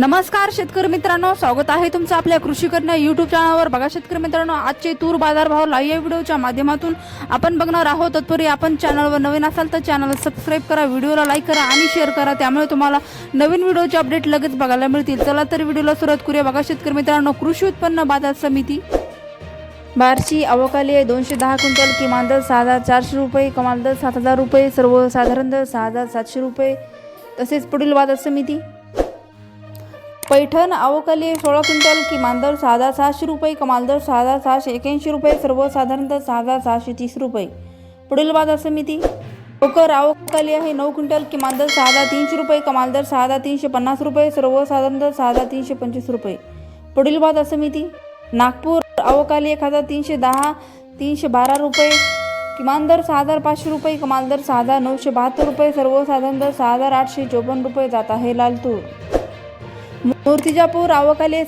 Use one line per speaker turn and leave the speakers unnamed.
नमस्कार शेतकरी मित्रांनो. स्वागत आहे तुमचं आपल्या कृषी करणं युट्यूब चॅनलवर बघा शेतकरी मित्रांनो आजचे तूर बाजारभाव लाईव्ह व्हिडिओच्या माध्यमातून आपण बघणार आहोत. तत्पूर्वी आपण चॅनलवर नवीन असाल तर चॅनल सबस्क्राईब करा व्हिडिओला लाईक करा आणि शेअर करा. त्यामुळे तुम्हाला नवीन व्हिडिओचे अपडेट लगेच बघायला मिळतील. चला तर व्हिडिओला सुरुवात करूया. बघा शेतकरी मित्रांनो कृषी उत्पन्न बाजार समिती. बारशी अवकाली आहे. दोनशे दहा क्विंटल किमान दर सहा हजार चारशे रुपये कमाल दर सात हजार रुपये सर्वसाधारण दर सहा हजार सातशे रुपये. तसेच पुढील बाजार समिती. पैठण अवकाली सोळा क्विंटल किमान दर सहा हजार सहाशे रुपये कमाल दर सहा हजार सहाशे एक्याऐंशी रुपये सर्वसाधारण दर सहा हजार सहाशे तीस रुपये. पुढील बाजार समिती. कोकर अवकाली आहे नऊ क्विंटल किमान दर सहा हजार तीनशे रुपये कमाल दर सहा हजार तीनशे पन्नास रुपये सर्वसाधारण दर सहा हजार तीनशे पंचवीस रुपये. पुढील बाजार समिती. नागपूर अवकाली एक हजार तीनशे दहा तीनशे बारा रुपये किमान दर सहा हजार पाचशे रुपये कमाल दर सहा हजार नऊशे बहात्तर रुपये सर्वसाधारण दर सहा हजार आठशे चोपन्न रुपये जात आहे लालतूर मूर्तिजापूर आवकाले